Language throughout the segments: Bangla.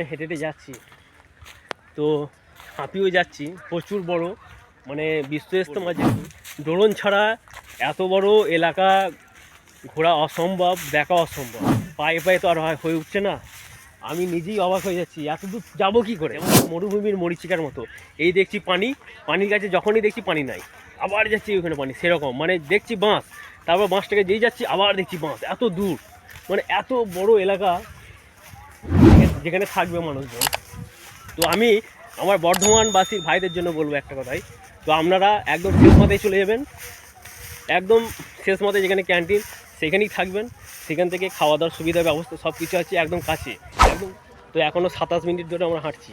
হেঁটে হেঁটে যাচ্ছি। তো হাঁপিয়েও যাচ্ছি, প্রচুর বড় মানে বিশ্ব ইস্তমা যেহেতু ড্রোন ছাড়া এত বড় এলাকা ঘোরা অসম্ভব, দেখা অসম্ভব। পায়ে পায়ে তো আর হয়- উঠছে না। আমি নিজেই অবাক হয়ে যাচ্ছি, এত দূর যাব কী করে? মরুভূমির মরিচিকার মতো। এই দেখছি পানি, পানির কাছে যখনই দেখছি পানি নাই, আবার যাচ্ছি ওখানে পানি, সেরকম। মানে দেখছি বাঁশ, তারপর বাঁশটাকে যেই যাচ্ছি, আবার দেখছি বাঁশ। এত দূর মানে এত বড় এলাকা। যেখানে থাকবে মানুষজন। তো আমি আমার বর্ধমানবাসীর ভাইদের জন্য বলব একটা কথাই। তো আপনারা একদম শেষ মাথায় চলে যাবেন। একদম শেষ মতে যেখানে ক্যান্টিন, সেখানেই থাকবেন। সেখান থেকে খাওয়া দাওয়ার সুবিধা, ব্যবস্থা সব কিছু আছে একদম কাছে। একদম। তো এখনও সাতাশ মিনিট ধরে আমরা হাঁটছি।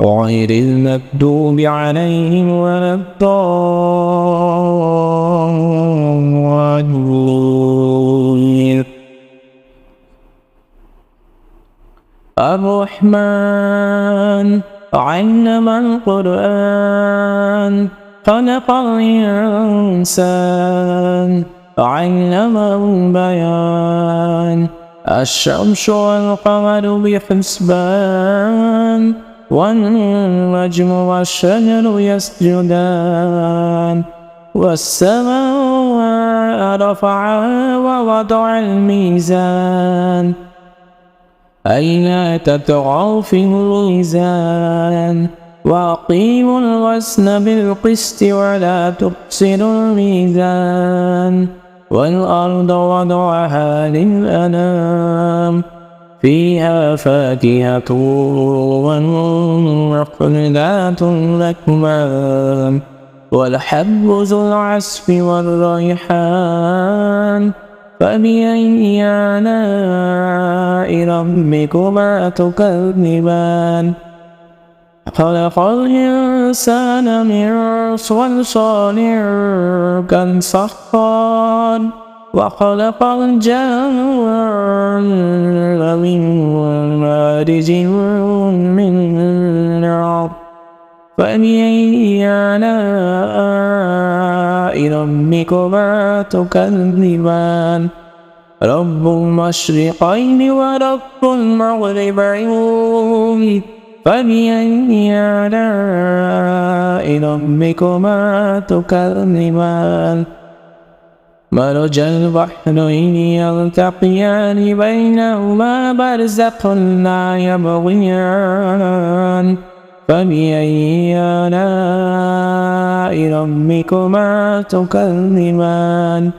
غير المكذوب عليهم ولا الضالين. الرحمن علم القرآن خلق الإنسان علمه البيان الشمس والقمر بحسبان. والنجم والشجر يسجدان والسماء رفعها ووضع الميزان أين تطغوا في الميزان؟ وأقيموا الوزن بالقسط ولا تقصروا الميزان والأرض وضعها للأنام فيها فاكهة والنخل ذات الأكمام والحب ذو العصف والريحان فبأي آلاء ربكما تكذبان؟ خلق الإنسان من صلصال كالصخار. وخلق الجن من مارج من نار فبأي آلاء ربكما تكذبان رب المشرقين ورب المغربين فبأي آلاء ربكما تكذبان مرج البحرين يلتقيان بينهما برزق لا يبغيان فبأي آلاء ربكما تكذبان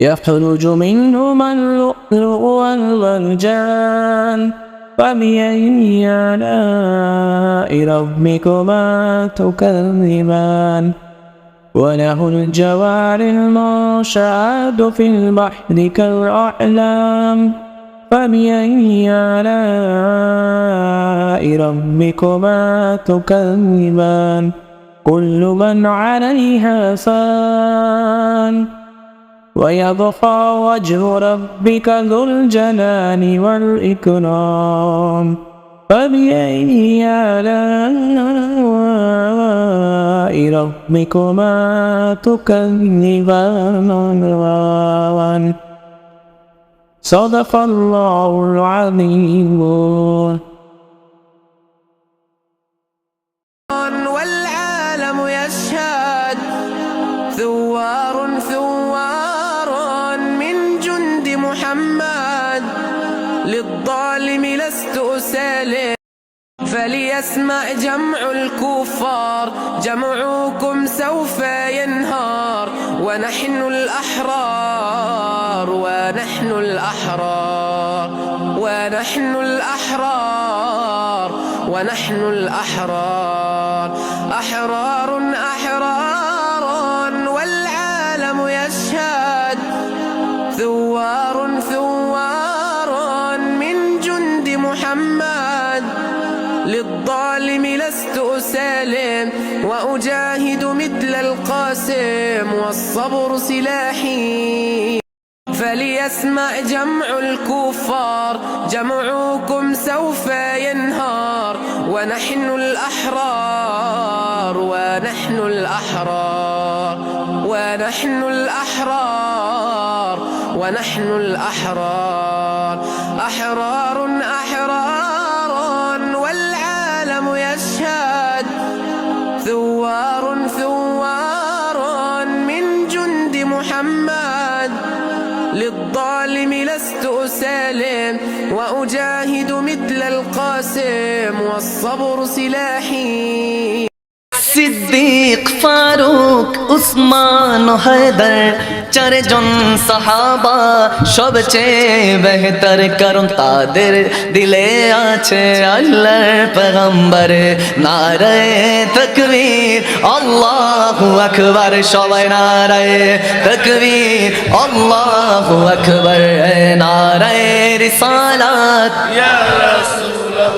يخرج منهما اللؤلؤ والمرجان فبأي آلاء ربكما تكذبان وله الجوار المنشآت في البحر كالأعلام. فبأي آلاء ربكما تكذبان؟ كل من عليها فان ويبقى وجه ربك ذو الجلال والإكرام. فبأي آلاء ربكما تكذبان. صدق الله العظيم. فليسمع جمع الكفار. جمعكم سوف ينهار. ونحن الأحرار. ونحن الأحرار. ونحن الأحرار. ونحن الأحرار. أحرار. وأجاهد مثل القاسم والصبر سلاحي. فليسمع جمع الكفار جمعكم سوف ينهار. ونحن الأحرار ونحن الأحرار ونحن الأحرار ونحن الأحرار. أحرار أحرار. ثوار ثوار من جند محمد. للظالم لست أسالم وأجاهد مثل القاسم والصبر سلاحي. সিদ্দিক, ফারুক, উসমান হায়দার চারজন সাহাবা সবচেয়ে বেহতর কারণ তাদের দিলে আছে আল্লাহর পেগম্বর নারায়ে তকবীর, আল্লাহু আকবার, সবাই নারায়ে তকবীর, আল্লাহু আকবার নারায়ে রিসালাত।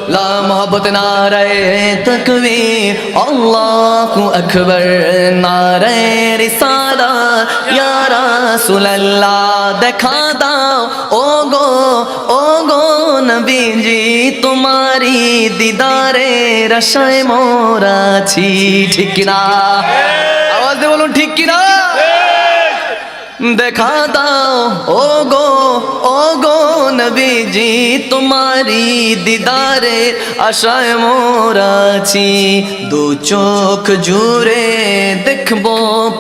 লা মোহব্বত নারায়ে তকবীর আল্লাহু আকবার নারায়ে রিসালাত ইয়া রাসূলুল্লাহ দেখা দাও ও গো ও গো নবীজি তোমারি দিদারে রসায় মোরাছি ঠিক না আওয়াজ দিয়ে বলুন ঠিক কি না দেখা দাও ও গো নবীজি তোমারি দিদারে আশায় মোরাছি দু চোখ জুড়ে দেখব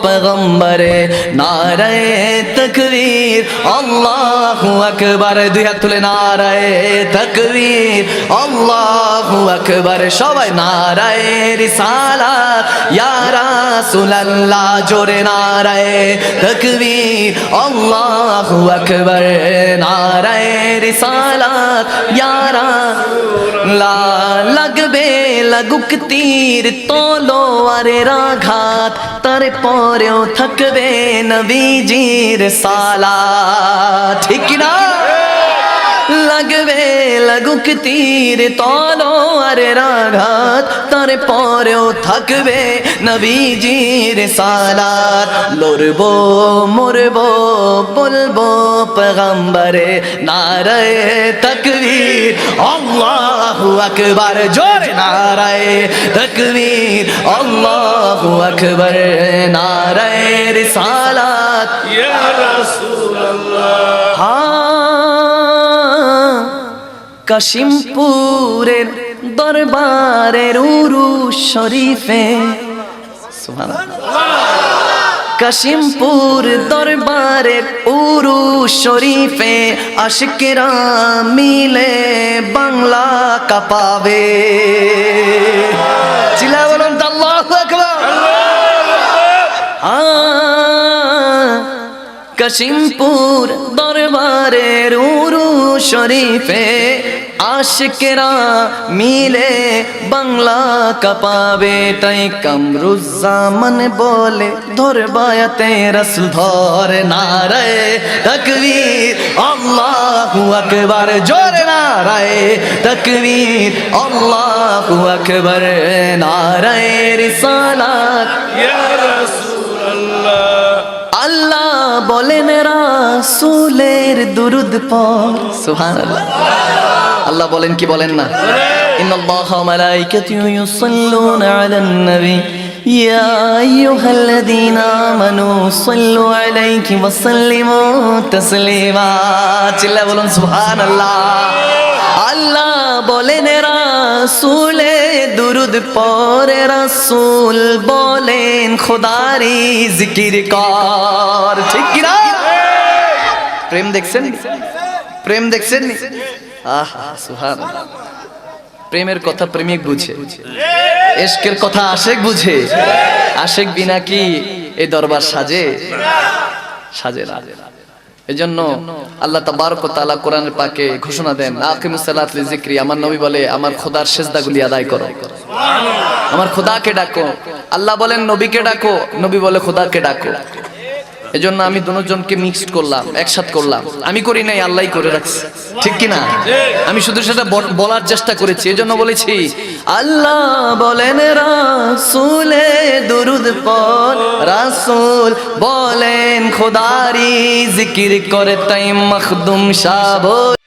পেগম্বরে নারায় তকবীর। আল্লাহু আকবার, দুই হাত তুলে নারায়ে তকবীর। আল্লাহু আকবার, সবাই নারায়ে রিসালাত ইয়া রাসূলুল্লাহ, জোরে নারায়ে তকবীর। আল্লাহু আকবার, নারায়ে রিসালাত ইয়ারা লা লাগবে লাগুক তীর তোলো আরে রাঘাত তার পরেও থাকবে নবীজির সালা ঠিক না লাগবে লাগুক তীর তলোয়ারের আঘাত তার পরেও থাকবে নবীজির সালাত। লড়বো মরবো বলব পেগম্বরে নারায়ে তকবীর। আল্লাহু আকবার জোরে নারায়ে তকবীর। আল্লাহু আকবার নারায়ে রিসালাত। হ্যাঁ কাশিমপুরের দরবারের উরু শরীফে। কাশিমপুর দরবারের উরু শরীফে আশিকেরা মিলে বাংলা কাপাবে। কাশিমপুর দরবারের উরু শরীফে আশিকেরা মিলে বাংলা কাপাবে তাই কামরুজ্জামান বলে ধরবায়াতে রসুল ধর নারায় তকবীর আল্লাহু আকবার জোরে নারায় তকবীর আল্লাহু আকবার নারায় রিসালাত। আল্লাহ বলেন রাসূলের দুরুদ পর সুবহানাল্লাহ। আল্লাহ বলেন কি বলেন না ইন্নাল্লাহা ওয়া মালাইকাতুহু ইউসাল্লুনা আলান নবী يا أيها الذين آمنوا صلوا عليه وسلموا تسليما চিল্লা বলুন সুবহানাল্লাহ আল্লাহ বলেন রাসূলে দুরুদ পরে রাসূল বলেন খোদারি জিকির কর ঠিক কি না প্রেম দেখছেন প্রেম দেখছেন প্রেমের কথা প্রেমিক বুঝে। এশকের কথা আশেক বুঝে। আশেক বিনা কি এই দরবার সাজে? সাজে না। এজন্য আল্লাহ তাবারক তাআলা কোরআনের পাকে ঘোষণা দেন, আকিমুস সালাত লিযিকরি আমার নবী বলে, আমার খোদার সেজদাগুলি আদায় করো। আমার খোদাকে ডাকো। আল্লাহ বলেন, নবীকে ডাকো। নবী বলে, খোদাকে ডাকো। এজন্য আমি দুজনকে মিক্সড করলাম, একসাথ করলাম। আমি করি নাই আল্লাহই করে রাখছি। ঠিক কি না আমি শুধু সেটা বলার চেষ্টা করেছি, এজন্য বলেছি, আল্লাহ বলেন রাসূলে দুরুদ পর রাসূল বলেন, খোদারি জিকির করে তাই মখদুম বলে